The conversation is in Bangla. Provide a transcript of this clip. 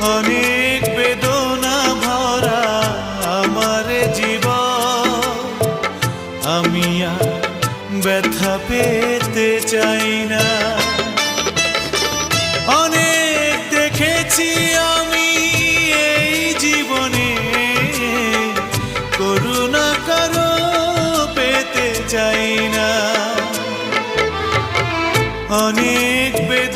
অনেক বেদনা ভরা আমার আমি আর ব্যথা পেতে চাই না। অনেক দেখেছি আমি এই জীবনে। করুণা কারও পেতে চাই না। অনেক বেদনা